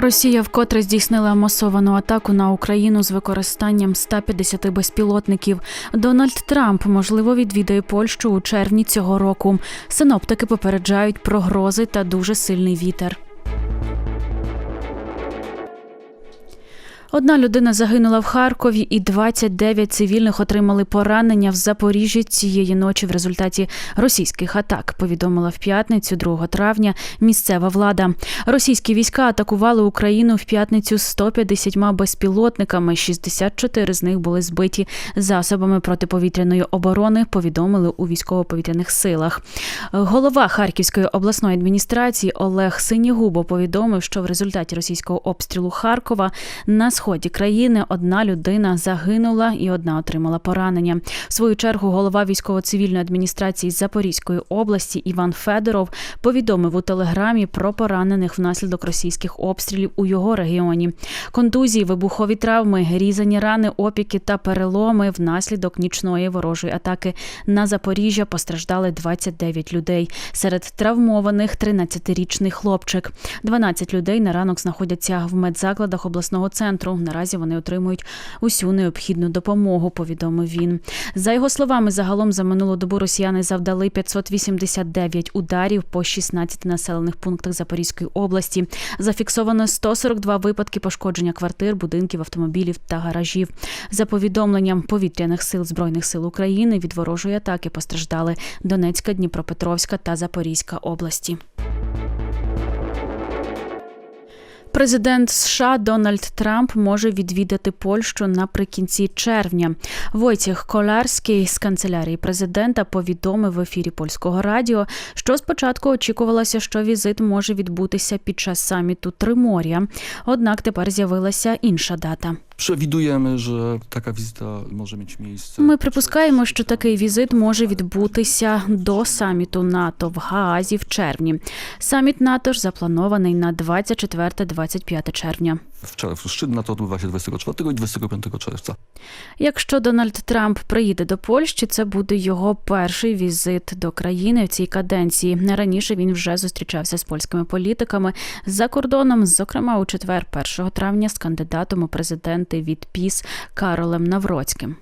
Росія вкотре здійснила масовану атаку на Україну з використанням 150 безпілотників. Дональд Трамп можливо відвідає Польщу у червні цього року. Синоптики попереджають про грози та дуже сильний вітер. Одна людина загинула в Харкові, і 29 цивільних отримали поранення в Запоріжжі цієї ночі в результаті російських атак. Повідомила в п'ятницю, 2 травня, місцева влада. Російські війська атакували Україну в п'ятницю 150 безпілотниками. 64 з них були збиті засобами протиповітряної оборони. Повідомили у військово-повітряних силах. Голова Харківської обласної адміністрації Олег Синігубо повідомив, що в результаті російського обстрілу Харкова на сході країни одна людина загинула і одна отримала поранення. В свою чергу голова військово-цивільної адміністрації Запорізької області Іван Федоров повідомив у телеграмі про поранених внаслідок російських обстрілів у його регіоні. Контузії, вибухові травми, різані рани, опіки та переломи внаслідок нічної ворожої атаки на Запоріжжя постраждали 29 людей. Серед травмованих 13-річний хлопчик. 12 людей на ранок знаходяться в медзакладах обласного центру. Наразі вони отримують усю необхідну допомогу. Повідомив він. За його словами, загалом за минулу добу росіяни завдали 589 ударів по 16 населених пунктах Запорізької області. Зафіксовано 142 випадки пошкодження квартир, будинків, автомобілів та гаражів. За повідомленням повітряних сил збройних сил України від ворожої атаки постраждали Донецька, Дніпропетровська та Запорізька області. Президент США Дональд Трамп може відвідати Польщу наприкінці червня. Войціх Коларський з канцелярії президента повідомив в ефірі польського радіо, що спочатку очікувалося, що візит може відбутися під час саміту Тримор'я. Однак тепер з'явилася інша дата. Przewidujemy, że taka wizyta może mieć miejsce. Ми припускаємо, що такий візит може відбутися до саміту НАТО в Гаазі в червні. Саміт НАТО ж запланований на 24-25 червня. Czerwcu. Szczyt NATO odbywa się 24 i 25 czerwca. Якщо Дональд Трамп приїде до Польщі, це буде його перший візит до країни в цій каденції. Раніше він вже зустрічався з польськими політиками за кордоном, зокрема у четвер, 1 травня, з кандидатом у президенти від ПІС Каролем Навроцьким.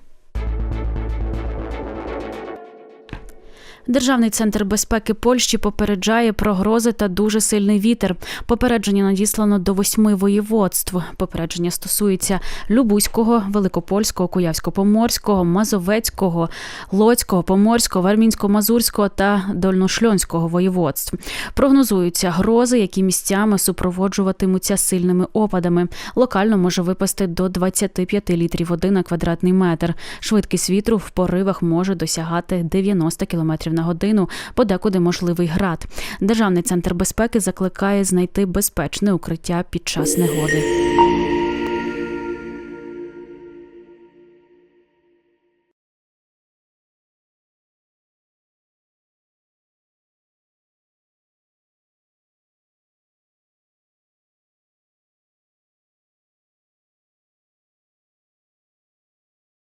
Державний центр безпеки Польщі попереджає про грози та дуже сильний вітер. Попередження надіслано до восьми воєводств. Попередження стосується Любузького, Великопольського, Куявсько-Поморського, Мазовецького, Лоцького, Поморського, Вармінсько-Мазурського та Дольношльонського воєводств. Прогнозуються грози, які місцями супроводжуватимуться сильними опадами. Локально може випасти до 25 літрів води на квадратний метр. Швидкість вітру в поривах може досягати 90 км на годину, подекуди можливий град. Державний центр безпеки закликає знайти безпечне укриття під час негоди.